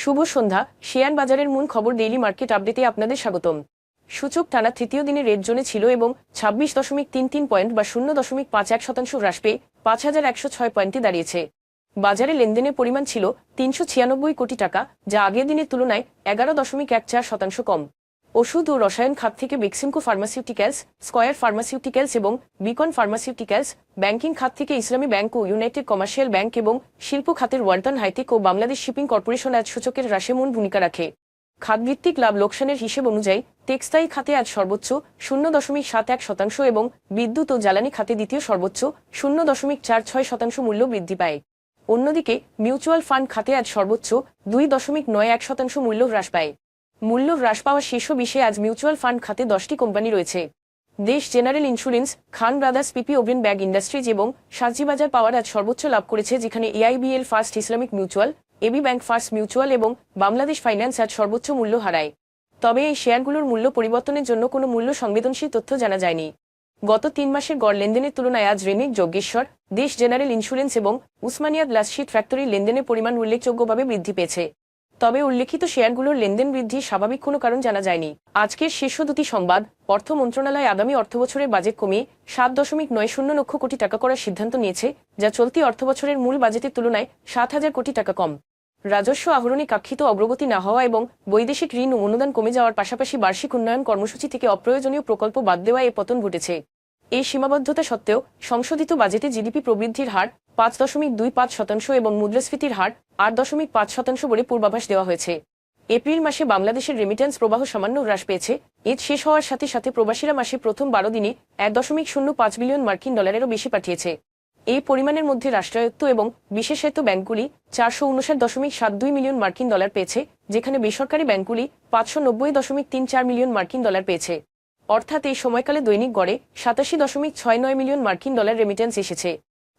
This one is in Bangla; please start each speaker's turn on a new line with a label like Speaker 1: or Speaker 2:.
Speaker 1: শুভ সন্ধ্যা। শেয়ার বাজারের মূল খবর ডেইলি মার্কেট আপডেটে আপনাদের স্বাগতম। সূচক টানা তৃতীয় দিনে রেড জোনে ছিল এবং ছাব্বিশ দশমিক তিন তিন পয়েন্ট বা শূন্য দশমিক পাঁচ এক শতাংশ হ্রাস পেয়ে পাঁচ হাজার একশো ছয় পয়েন্টে দাঁড়িয়েছে। বাজারে লেনদেনের পরিমাণ ছিল তিনশো ছিয়ানব্বই কোটি টাকা, যা আগের দিনের তুলনায় এগারো দশমিক এক চার শতাংশ কম। ওষুধ ও রসায়ন খাত থেকে বেক্সিমকো ফার্মাসিউটিক্যালস, স্কয়ার ফার্মাসিউটিক্যালস এবং বিকন ফার্মাসিউটিক্যালস ব্যাংকিং খাত থেকে ইসলামী ব্যাংক ও ইউনাইটেড কমার্শিয়াল ব্যাংক এবং শিল্প খাতের ওয়ালটন হাইটেক ও বাংলাদেশ শিপিং কর্পোরেশন আজ সূচকের হ্রাসে মূল ভূমিকা রাখে। খাতভিত্তিক লাভ লোকসানের হিসেব অনুযায়ী টেক্সটাইল খাতে আজ সর্বোচ্চ শূন্য দশমিক সাত এক শতাংশ এবং বিদ্যুৎ ও জ্বালানি খাতে দ্বিতীয় সর্বোচ্চ শূন্য দশমিক চার ছয় শতাংশ মূল্য বৃদ্ধি পায়। অন্যদিকে মিউচুয়াল ফান্ড খাতে আজ সর্বোচ্চ দুই দশমিক নয় এক শতাংশ মূল্য হ্রাস পায়। মূল্য হ্রাস পাওয়া শীর্ষ বিশ্বে আজ মিউচুয়াল ফান্ড খাতে দশটি কোম্পানি রয়েছে। Desh general insurance, Khan brothers PP woven bag industries এবং সাজিবাজার পাওয়ার আজ সর্বোচ্চ লাভ করেছে, যেখানে AIBL first Islamic mutual, AB bank first mutual এবং বাংলাদেশ ফাইন্যান্স আজ সর্বোচ্চ মূল্য হারায়। তবে এই শেয়ারগুলোর মূল্য পরিবর্তনের জন্য কোনো মূল্য সংবেদনশীল তথ্য জানা যায়নি। গত তিন মাসের গড় লেনদেনের তুলনায় আজ রেমিক যজ্ঞেশ্বর দেশ জেনারেল ইন্স্যুরেন্স এবং উসমানিয়া গ্লাসশিট ফ্যাক্টরির লেনদেনের পরিমাণ উল্লেখযোগ্যভাবে বৃদ্ধি পেয়েছে। তবে উল্লেখিত শেয়ারগুলোর লেনদেন বৃদ্ধির স্বাভাবিক কোনো কারণ জানা যায়নি। আজকের শীর্ষ দুটি সংবাদ, অর্থ মন্ত্রণালয় আগামী অর্থবছরের বাজেট কমিয়ে সাত দশমিক নয় শূন্য লক্ষ কোটি টাকা করার সিদ্ধান্ত নিয়েছে, যা চলতি অর্থবছরের মূল বাজেটের তুলনায় সাত হাজার কোটি টাকা কম। রাজস্ব আহরণে কাক্ষিত অগ্রগতি না হওয়া এবং বৈদেশিক ঋণ অনুদান কমে যাওয়ার পাশাপাশি বার্ষিক উন্নয়ন কর্মসূচি থেকে অপ্রয়োজনীয় প্রকল্প বাদ দেওয়া এ পতন ঘটেছে। এই সীমাবদ্ধতা সত্ত্বেও সংশোধিত বাজেটে জিডিপি প্রবৃদ্ধির হার পাঁচ দশমিক দুই পাঁচ শতাংশ এবং মুদ্রাস্ফীতির হার আট দশমিক পাঁচ শতাংশ বলে পূর্বাভাস দেওয়া হয়েছে। এপ্রিল মাসে বাংলাদেশের রেমিটেন্স প্রবাহ সামান্য হ্রাস পেয়েছে। ঈদ শেষ হওয়ার সাথে সাথে প্রবাসীরা মাসে প্রথম বারো দিনে এক দশমিক শূন্য পাঁচ বিলিয়ন মার্কিন ডলারেরও বেশি পাঠিয়েছে। এই পরিমাণের মধ্যে রাষ্ট্রায়ত্ত এবং বিশেষায়িত ব্যাংকগুলি চারশো উনষাট দশমিক সাত দুই মিলিয়ন মার্কিন ডলার পেয়েছে, যেখানে বেসরকারি ব্যাংকগুলি পাঁচশো নব্বই দশমিক তিন চার মিলিয়ন মার্কিন ডলার পেয়েছে। অর্থাৎ এই সময়কালে দৈনিক গড়ে সাতাশি দশমিক ছয় নয় মিলিয়ন মার্কিন ডলার রেমিটেন্স এসেছে।